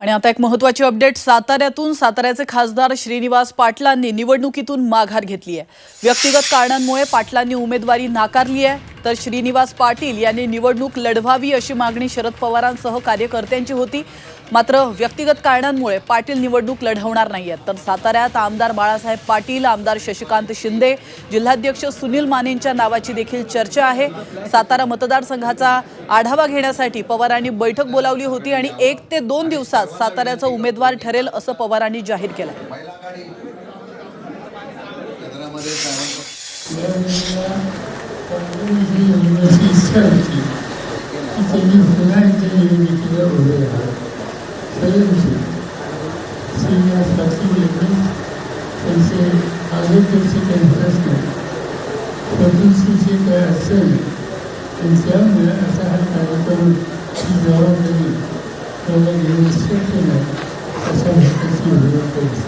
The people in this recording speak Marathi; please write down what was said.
आणि आता एक महत्वाची अपडेट साताऱ्यातून साताऱ्याचे खासदार श्रीनिवास पाटलांनी निवडणुकीतून माघार घेतली आहे व्यक्तिगत कारणांमुळे पाटलांनी उमेदवारी नाकारली आहे तर श्रीनिवास पाटील यांनी निवडणूक लढवावी अशी मागणी शरद पवारांसह कार्यकर्त्यांची होती. मात्र व्यक्तिगत कारणांमुळे पाटील निवडणूक लढवणार नाही आहेत तर साताऱ्यात आमदार बाळासाहेब पाटील आमदार शशिकांत शिंदे जिल्हाध्यक्ष सुनील मानेंच्या नावाची देखील चर्चा आहे. सातारा मतदारसंघाचा आढावा घेण्यासाठी पवारांनी बैठक बोलावली होती आणि एक ते दोन दिवसात साताऱ्याचा उमेदवार ठरेल असं पवारांनी जाहीर केलं. ومسيستاتي يتنف نادي لكلوها فيمشي سينا فاتولي منه فنسي حضرتك سكن فاسكن فتنسي سكا سن انسان من أسحب على طول في جواب لي ولكن يستخدم أسحب كثير من القدس